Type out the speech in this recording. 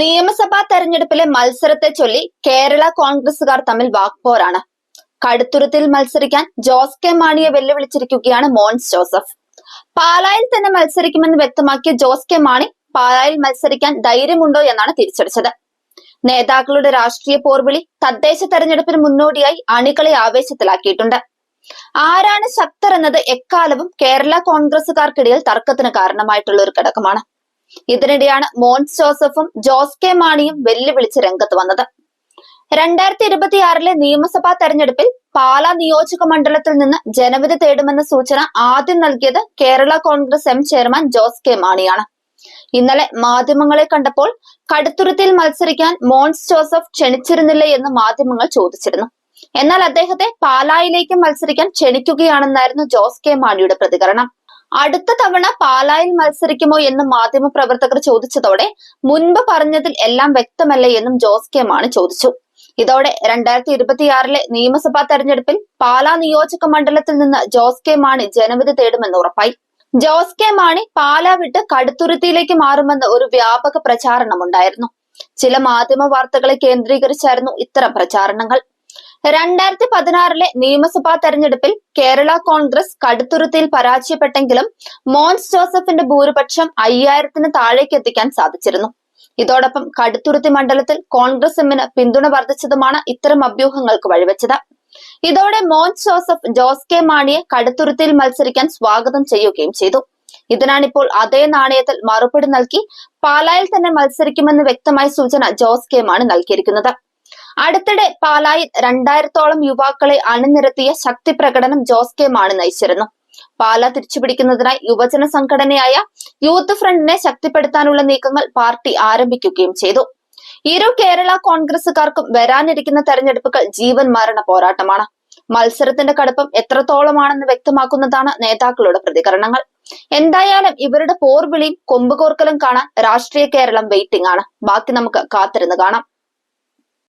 നിയമസഭാ തെരഞ്ഞെടുപ്പിലെ മത്സരത്തെ ചൊല്ലി കേരള കോൺഗ്രസുകാർ തമ്മിൽ വാക്പോരാണ്. കടുത്തുരുത്തിൽ മത്സരിക്കാൻ ജോസ് കെ മാണിയെ വെല്ലുവിളിച്ചിരിക്കുകയാണ് മോൻസ് ജോസഫ്. പാലായിൽ തന്നെ മത്സരിക്കുമെന്ന് വ്യക്തമാക്കിയ ജോസ് കെ മാണി പാലായിൽ മത്സരിക്കാൻ ധൈര്യമുണ്ടോ എന്നാണ് തിരിച്ചടിച്ചത്. നേതാക്കളുടെ രാഷ്ട്രീയ പോർവിളി തദ്ദേശ തെരഞ്ഞെടുപ്പിന് മുന്നോടിയായി അണികളെ ആവേശത്തിലാക്കിയിട്ടുണ്ട്. ആരാണ് ശക്തർ എന്നത് എക്കാലവും കേരള കോൺഗ്രസുകാർക്കിടയിൽ തർക്കത്തിന് കാരണമായിട്ടുള്ള ഒരു ഘടകമാണ്. ഇതിനിടെയാണ് മോൻസ് ജോസഫും ജോസ് കെ മാണിയും വെല്ലുവിളിച്ച് രംഗത്ത് വന്നത്. രണ്ടായിരത്തി ഇരുപത്തിയാറിലെ നിയമസഭാ തെരഞ്ഞെടുപ്പിൽ പാലാ നിയോജക മണ്ഡലത്തിൽ നിന്ന് ജനവിധി തേടുമെന്ന സൂചന ആദ്യം നൽകിയത് Kerala Congress M chairman Jose K മാണിയാണ്. ഇന്നലെ മാധ്യമങ്ങളെ കണ്ടപ്പോൾ കടുത്തുരുത്തിയിൽ മത്സരിക്കാൻ മോൻസ് ജോസഫ് ക്ഷണിച്ചിരുന്നില്ലേ എന്ന് മാധ്യമങ്ങൾ ചോദിച്ചിരുന്നു. എന്നാൽ അദ്ദേഹത്തെ പാലായിലേക്ക് മത്സരിക്കാൻ ക്ഷണിക്കുകയാണെന്നായിരുന്നു ജോസ് കെ മാണിയുടെ പ്രതികരണം. അടുത്ത തവണ പാലായിൽ മത്സരിക്കുമോ എന്ന് മാധ്യമ പ്രവർത്തകർ ചോദിച്ചതോടെ മുൻപ് പറഞ്ഞതിൽ എല്ലാം വ്യക്തമല്ലേ എന്നും ജോസ് കെ മാണി ചോദിച്ചു. ഇതോടെ രണ്ടായിരത്തി ഇരുപത്തിയാറിലെ നിയമസഭാ തെരഞ്ഞെടുപ്പിൽ പാലാ നിയോജക മണ്ഡലത്തിൽ നിന്ന് ജോസ് കെ മാണി ജനവിധി തേടുമെന്ന് ഉറപ്പായി. ജോസ് കെ മാണി പാലാ വിട്ട് കടുത്തുരുത്തിയിലേക്ക് മാറുമെന്ന് ഒരു വ്യാപക പ്രചാരണമുണ്ടായിരുന്നു. ചില മാധ്യമ വാർത്തകളെ കേന്ദ്രീകരിച്ചായിരുന്നു ഇത്തരം പ്രചാരണങ്ങൾ. രണ്ടായിരത്തി പതിനാറിലെ നിയമസഭാ തെരഞ്ഞെടുപ്പിൽ കേരള കോൺഗ്രസ് കടുത്തുരുത്തിയിൽ പരാജയപ്പെട്ടെങ്കിലും മോൻസ് ജോസഫിന്റെ ഭൂരിപക്ഷം അയ്യായിരത്തിന് താഴേക്ക് എത്തിക്കാൻ സാധിച്ചിരുന്നു. ഇതോടൊപ്പം കടുത്തുരുത്തി മണ്ഡലത്തിൽ കോൺഗ്രസ് എമ്മിന് പിന്തുണ വർദ്ധിച്ചതുമാണ് ഇത്തരം അഭ്യൂഹങ്ങൾക്ക് വഴിവെച്ചത്. ഇതോടെ മോൻസ് ജോസഫ് ജോസ് കെ മാണിയെ കടുത്തുരുത്തിയിൽ മത്സരിക്കാൻ സ്വാഗതം ചെയ്യുകയും ചെയ്തു. ഇതിനാണിപ്പോൾ അതേ നാണയത്തിൽ മറുപടി നൽകി പാലായിൽ തന്നെ മത്സരിക്കുമെന്ന് വ്യക്തമായ സൂചന ജോസ് കെ മാണി നൽകിയിരിക്കുന്നത്. അടുത്തിടെ പാലായിൽ രണ്ടായിരത്തോളം യുവാക്കളെ അണിനിരത്തിയ ശക്തി പ്രകടനം ജോസ് കെ മാണി നയിച്ചിരുന്നു. പാല തിരിച്ചുപിടിക്കുന്നതിനായി യുവജന സംഘടനയായ യൂത്ത് ഫ്രണ്ടിനെ ശക്തിപ്പെടുത്താനുള്ള നീക്കങ്ങൾ പാർട്ടി ആരംഭിക്കുകയും ചെയ്തു. ഇരു കേരള കോൺഗ്രസുകാർക്കും വരാനിരിക്കുന്ന തെരഞ്ഞെടുപ്പുകൾ ജീവൻ മരണ പോരാട്ടമാണ്. മത്സരത്തിന്റെ കടുപ്പം എത്രത്തോളമാണെന്ന് വ്യക്തമാക്കുന്നതാണ് നേതാക്കളുടെ പ്രതികരണങ്ങൾ. എന്തായാലും ഇവരുടെ പോർവിളിയും കൊമ്പുകോർക്കലും കാണാൻ രാഷ്ട്രീയ കേരളം വെയിറ്റിംഗ് ആണ്. ബാക്കി നമുക്ക് കാത്തിരുന്ന് കാണാം.